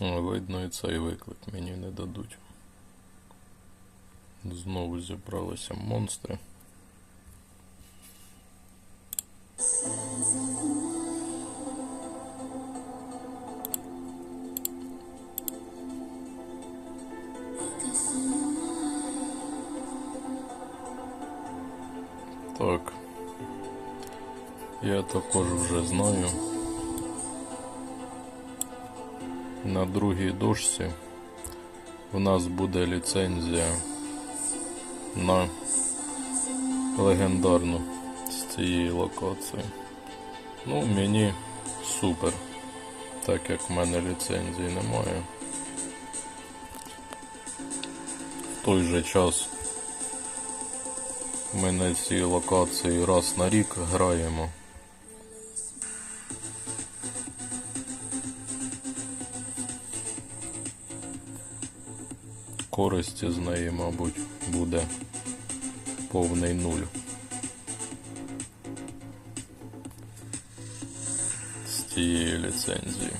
О, видно, і цей виклик мені не дадуть. Знову зібралися монстри. Так. Я також дошці у нас буде ліцензія на легендарну з цієї локації. Ну, мені супер, так як в мене ліцензії немає. В той же час ми на цій локації раз на рік граємо. Користі з неї, мабуть, буде повний нуль. З тієї ліцензії.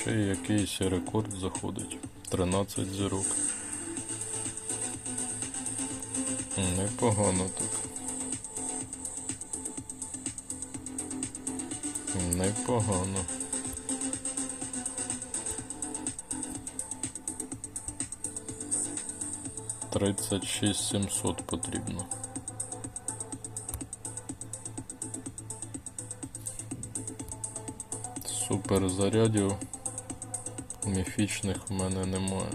Ще якийсь рекорд заходить. 13 зірок. Непогано так. Непогано. Тридцять шість сімсот потрібно. Супер зарядів міфічних в мене немає.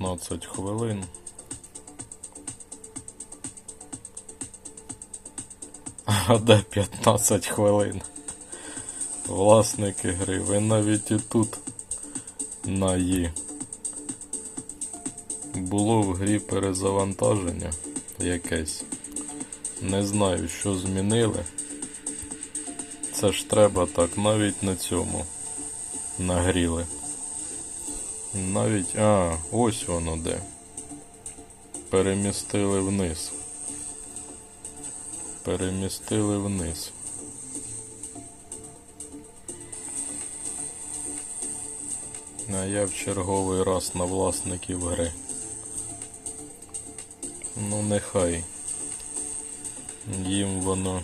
15 хвилин. А де 15 хвилин? Власники гри, ви навіть і тут на «Є». Було в грі перезавантаження якесь. Не знаю, що змінили. Це ж треба так, навіть на цьому нагріли. Навіть. А, ось воно де. Перемістили вниз. Перемістили вниз. А я в черговий раз на власників гри. Ну нехай. Їм воно.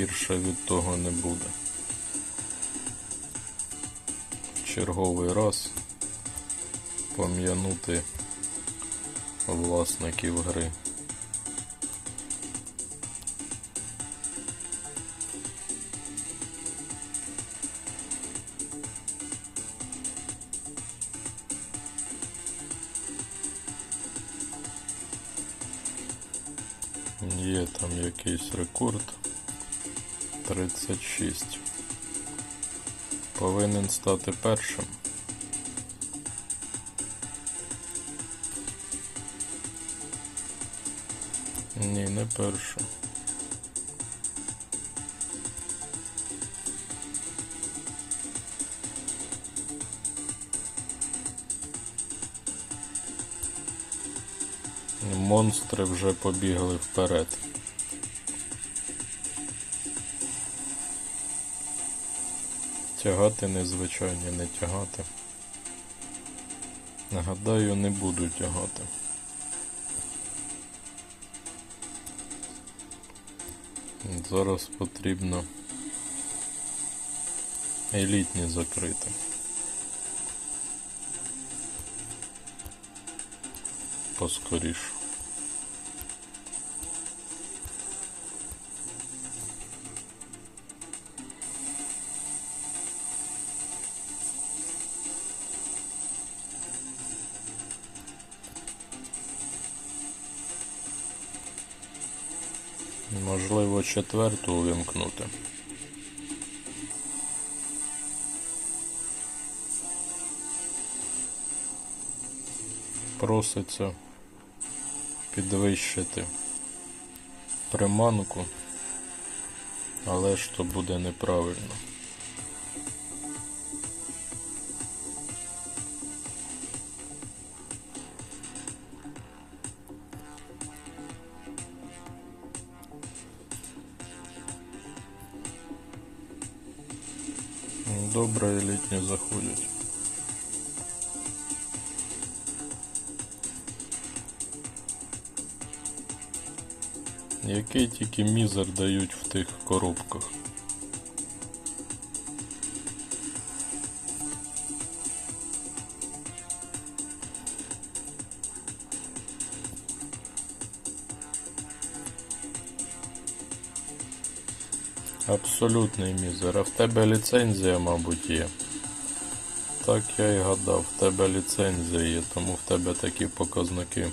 Гірше від того не буде. Черговий раз пом'янути власників гри. Є там якийсь рекорд 36. Повинен стати першим. Ні, не першим. Монстри вже побігли вперед. Тягати незвичайні, не тягати. Нагадаю, не буду тягати. Зараз потрібно елітні закрити. Поскоріше. Четверту увімкнути. Проситься підвищити приманку, але ж то буде неправильно. Добре, елітні заходять. Який тільки мізер дають в тих коробках. Абсолютний мізер. А в тебе ліцензія, мабуть, є. Так я і гадав, в тебе ліцензія є, тому в тебе такі показники.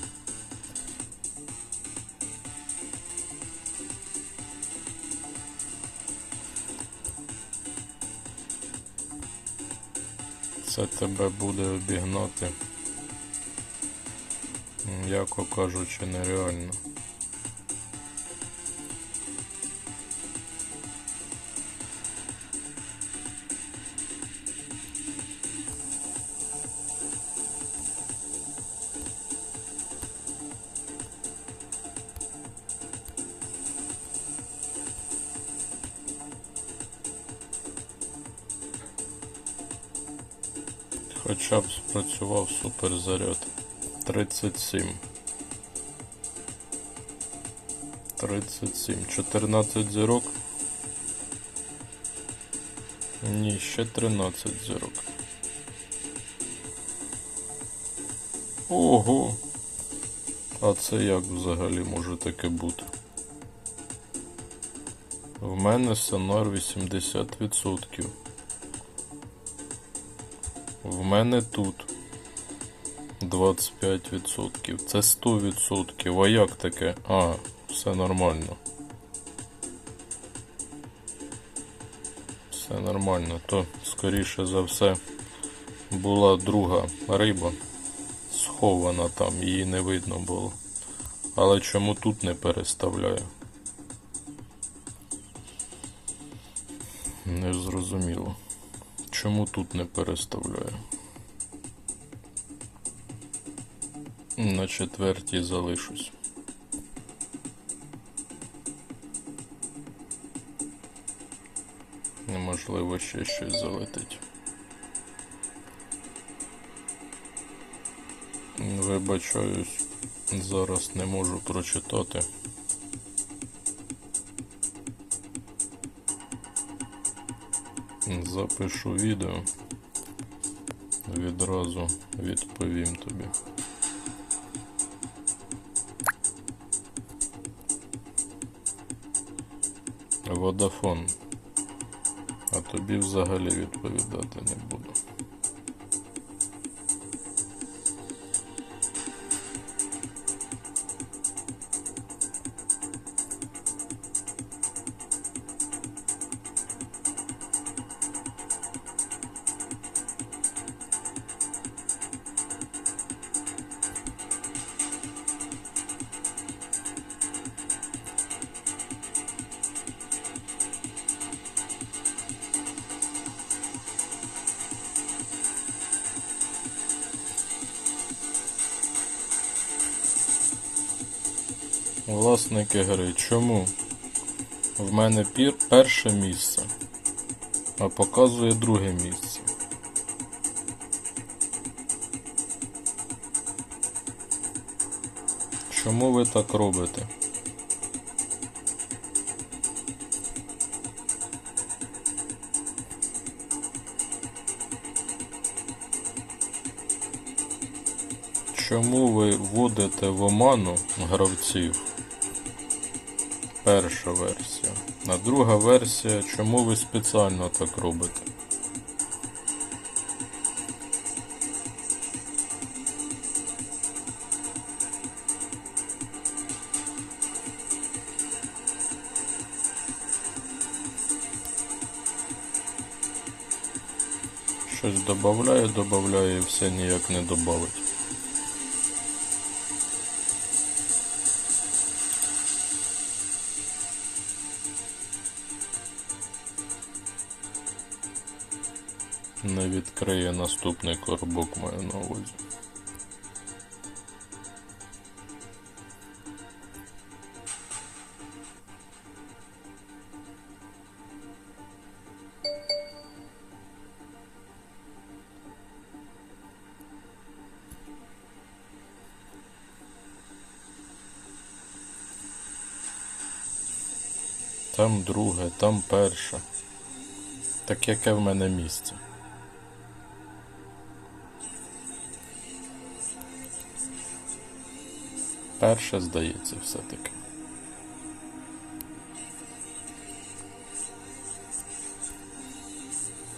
Це тебе буде обігнати, м'яко кажучи, нереально. Спрацював суперзаряд. 37. 37. 14 зірок. Ні, ще 13 зірок. Ого! А це як взагалі може таке бути? В мене сонар 80%. В мене тут 25%. Це 100%. А як таке? А, все нормально. Все нормально. То, скоріше за все, була друга риба. Схована там, її не видно було. Але чому тут не переставляю? Не зрозуміло. Чому тут не переставляю? На четвертій залишусь. Неможливо ще щось залетить. Вибачаюсь, зараз не можу прочитати. Запишу відео. Відразу відповім тобі. Водафон. А тобі взагалі відповідати не буду. Власники гри, чому? В мене пір перше місце, а показує друге місце. Чому ви так робите? Чому ви вводите в оману гравців? перша версія. А друга версія, чому ви спеціально так робите? Щось додаю, додаю і все ніяк не додавить. Відкриє наступний коробок маю на увазі. Там друге, там перше. Так яке в мене місце? Перше, здається, все-таки.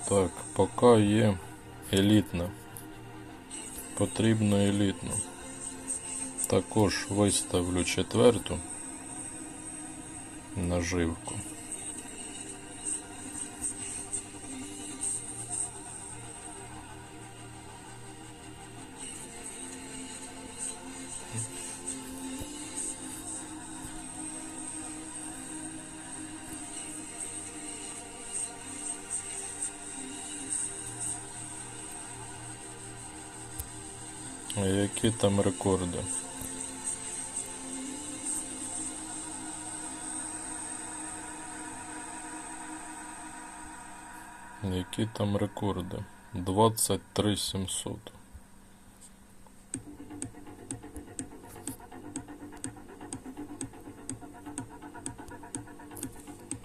Так, поки є елітна. Потрібно елітну. Також виставлю четверту наживку. Які там рекорди? Які там рекорди? 23 700.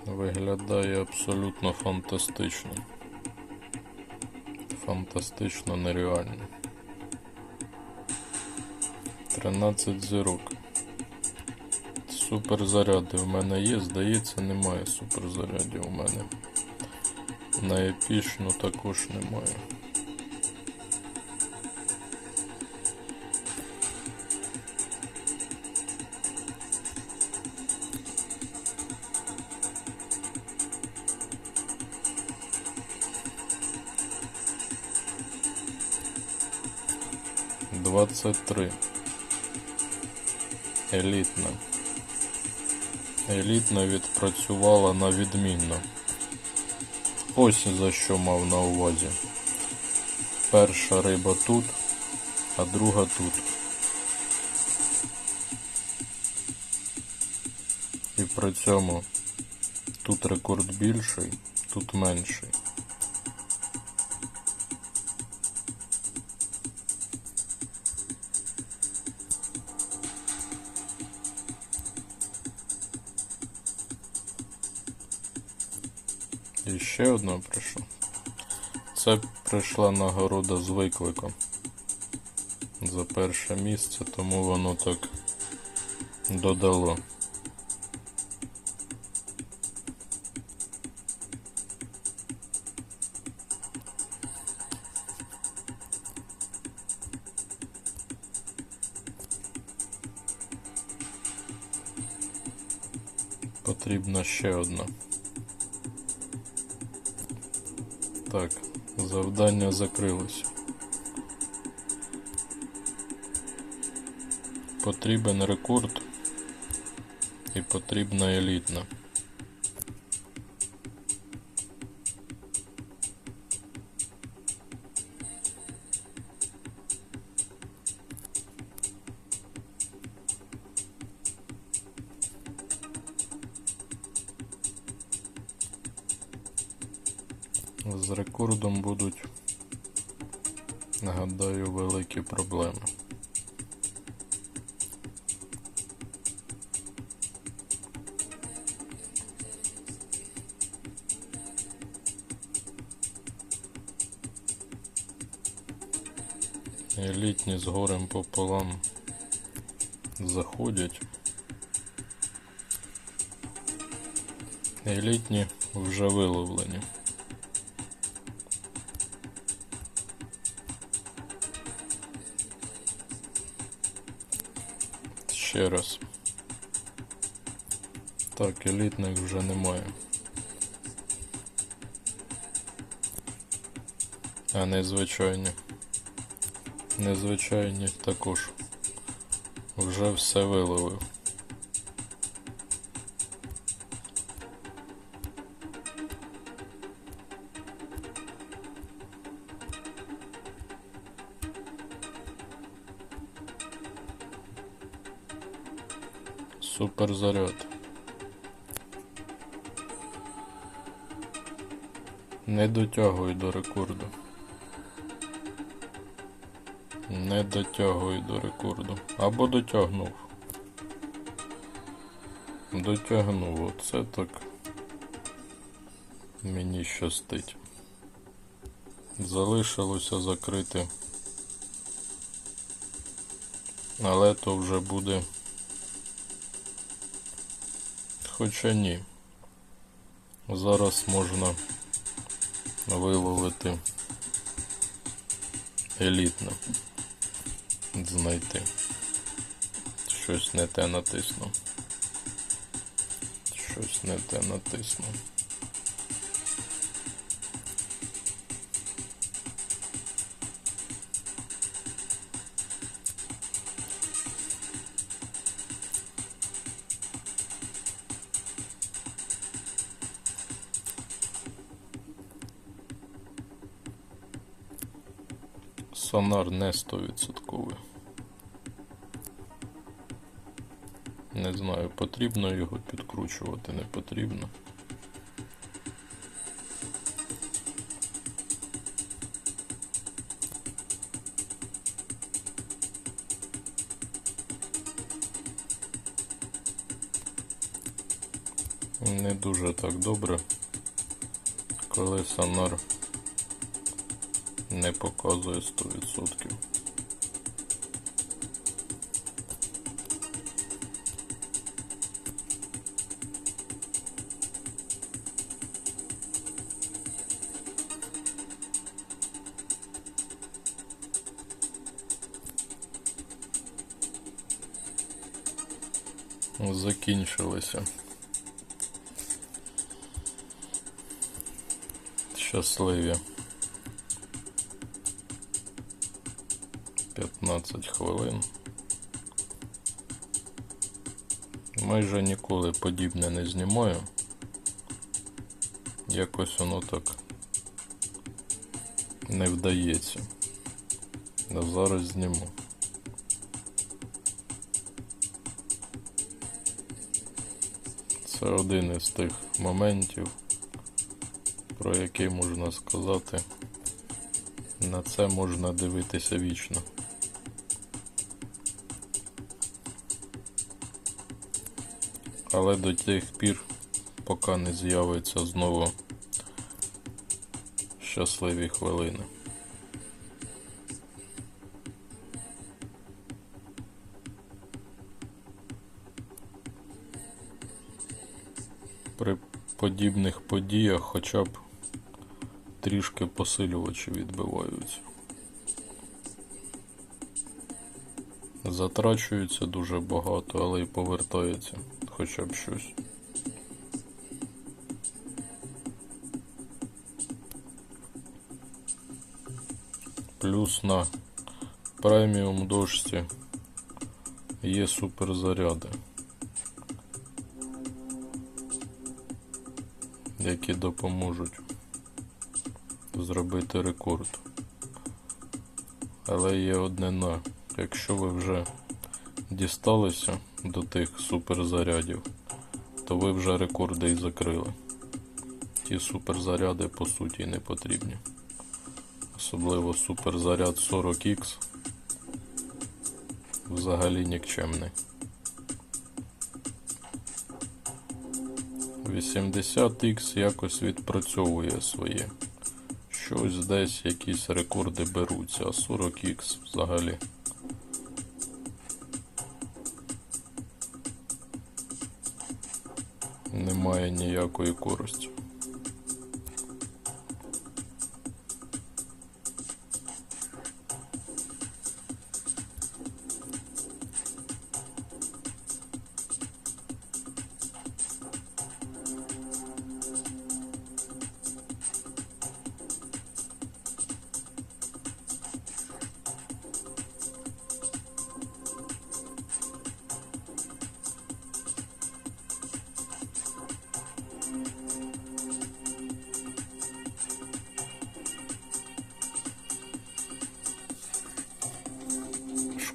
Виглядає абсолютно фантастично. Фантастично нереально. 13 зірок. Суперзаряди в мене є, здається, немає суперзарядів у мене. На епічну також немає. Двадцять три. Елітна. Елітна відпрацювала на відмінно. Ось за що мав на увазі. Перша риба тут, а друга тут. І при цьому тут рекорд більший, тут менший. Одна прийшла. Це прийшла нагорода з викликом за перше місце, тому воно так додало. Потрібна ще одна. Так, завдання закрилось. Потрібен рекорд і потрібна елітна. Елітні з горем пополам заходять. Елітні вже виловлені. Ще раз. Так, елітних вже немає. А незвичайні. Незвичайні також. Вже все виловив. Супер заряд. Не дотягую до рекорду. Не дотягую до рекорду. Або дотягнув. Дотягнув. Оце так. Мені щастить. Залишилося закрити. Але то вже буде. Хоча ні. Зараз можна виловити елітне. Знайти. Щось не те натиснув. Щось не те натиснув. Сонар не 100%. Не знаю, потрібно його підкручувати, не потрібно. Не дуже так добре, коли сонар не показує 100%. Закінчилися. Щасливі. 15 хвилин. Майже ніколи подібне не знімаю. Якось воно так не вдається. А зараз зніму. Це один із тих моментів, про який можна сказати, на це можна дивитися вічно. Але до тих пір, поки не з'явиться знову щасливі хвилини. Подібних подіях хоча б трішки посилювачі відбиваються. Затрачується дуже багато, але й повертається хоча б щось. Плюс на преміум дошці є суперзаряди, які допоможуть зробити рекорд. Але є одне на, якщо ви вже дісталися до тих суперзарядів, то ви вже рекорди і закрили. Ті суперзаряди по суті не потрібні. Особливо суперзаряд 40X взагалі нікчемний. 80X якось відпрацьовує своє. Щось десь якісь рекорди беруться, а 40X взагалі. Немає ніякої користі.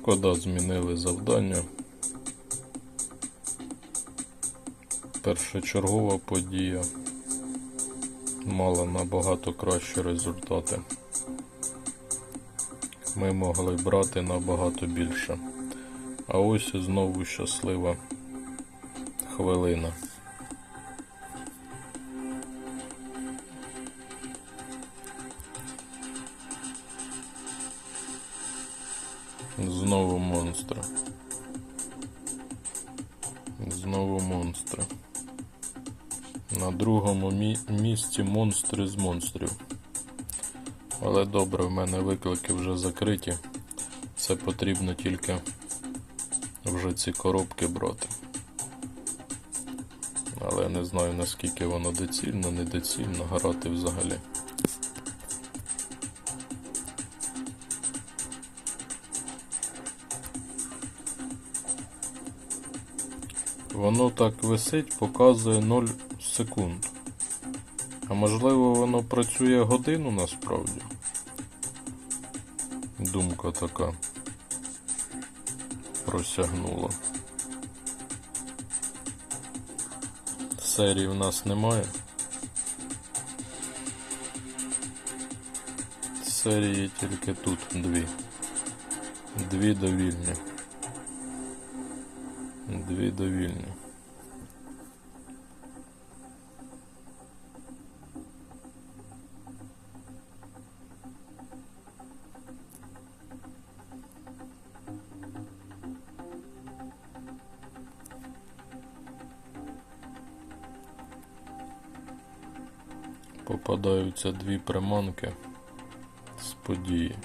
Шкода, змінили завдання. Першочергова подія мала набагато кращі результати. Ми могли брати набагато більше. А ось знову щаслива хвилина. Знову монстри. Знову монстри. На другому мі- місці монстри з монстрів. Але добре, в мене виклики вже закриті. Це потрібно тільки вже ці коробки брати. Але не знаю наскільки воно доцільно, недоцільно грати взагалі. Воно так висить, показує 0 секунд. А можливо воно працює годину насправді. Думка така просягнула. Серії в нас немає. Серії тільки тут дві. Дві довільні. Дві довільні. Попадаються дві приманки з події.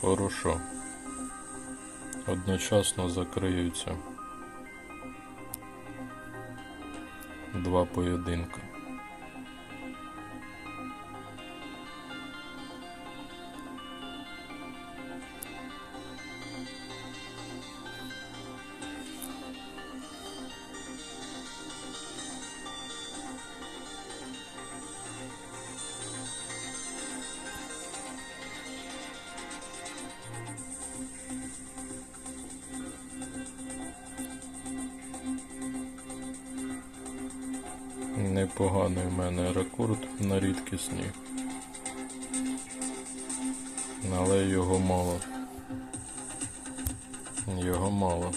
Хорошо. Одночасно закриються два поєдинки. Непоганий в мене рекорд на рідкісні. Але його мало. Його мало.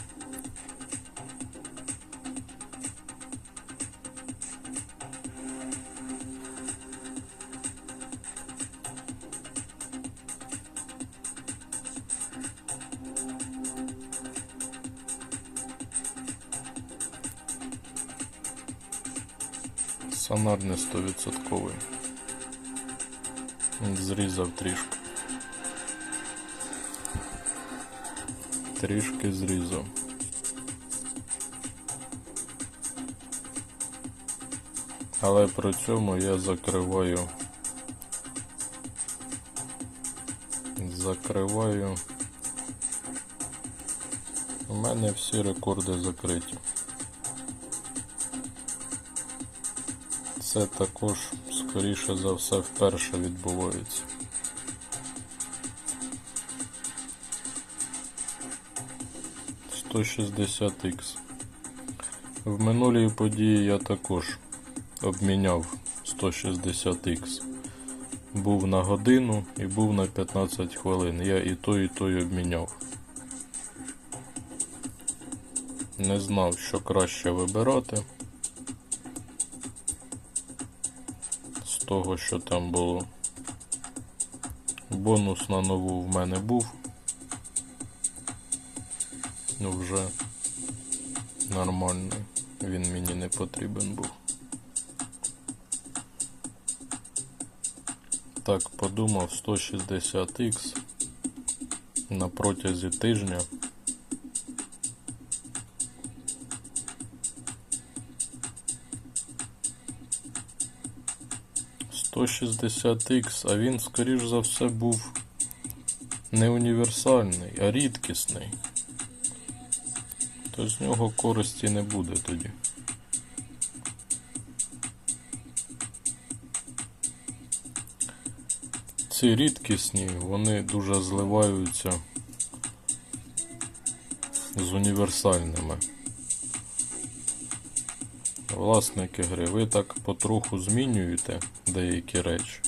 Сонар не 100%. Зрізав трішки. Трішки зрізав. Але при цьому я закриваю. Закриваю. У мене всі рекорди закриті. Це також, скоріше за все, вперше відбувається. Сто шістдесят В минулій події я також обміняв 160 х Був на годину і був на 15 хвилин. Я і той, і той обміняв. Не знав, що краще вибирати. Того, що там було. Бонус на нову в мене був. Ну вже нормальний. Він мені не потрібен був. Так, подумав 160х на протязі тижня. Сто шістдесят х, а він, скоріш за все, був не універсальний, а рідкісний. То з нього користі не буде тоді. Оці рідкісні, вони дуже зливаються з універсальними. Власники гри, ви так потроху змінюєте деякі речі.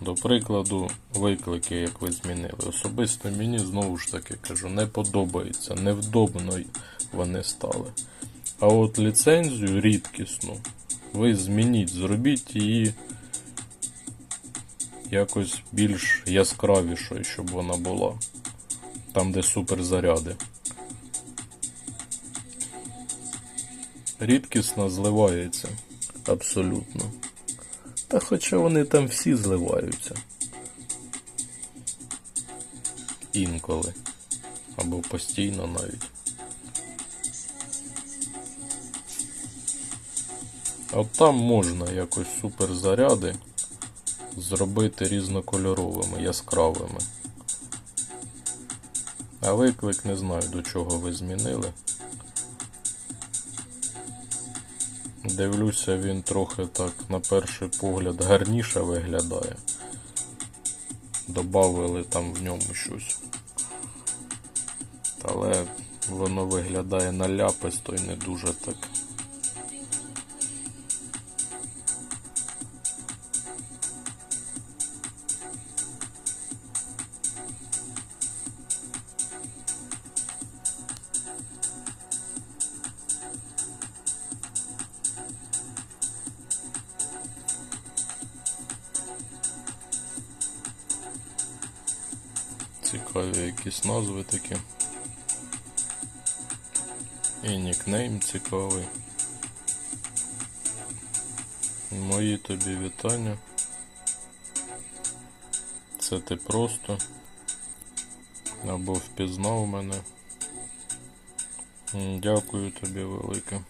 До прикладу, виклики, як ви змінили. Особисто мені знову ж таки кажу, не подобається, невдобно вони стали. А от ліцензію рідкісну ви змініть, зробіть її якось більш яскравішою, щоб вона була. Там, де суперзаряди. Рідкісно зливається. Абсолютно. Та хоча вони там всі зливаються. Інколи. Або постійно навіть. От там можна якось суперзаряди зробити різнокольоровими, яскравими. А виклик не знаю до чого ви змінили. Дивлюся, він трохи так на перший погляд гарніше виглядає. Добавили там в ньому щось. Але воно виглядає наляписто і не дуже так. Цікаві якісь назви такі. І нікнейм цікавий. Мої тобі вітання. Це ти просто або впізнав мене. Дякую тобі велике.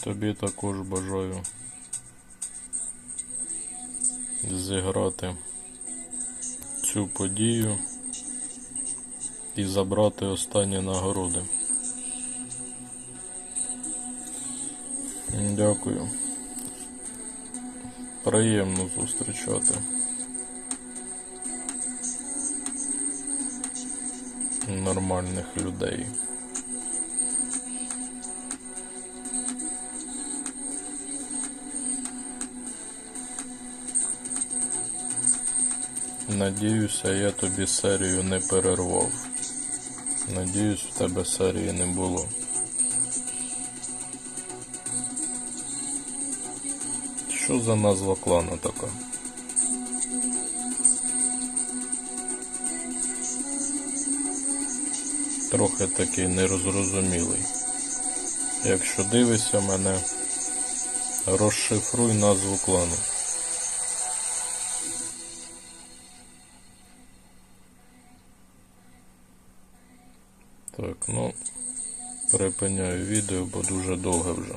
Тобі також бажаю зіграти цю подію і забрати останні нагороди. Дякую. Приємно зустрічати. Нормальних людей. Надіюся, я тобі серію не перервав. Надіюсь, в тебе серії не було. Що за назва клану така? Трохи такий нерозрозумілий. Якщо дивишся мене, розшифруй назву клану. Припиняю відео, бо дуже довго вже.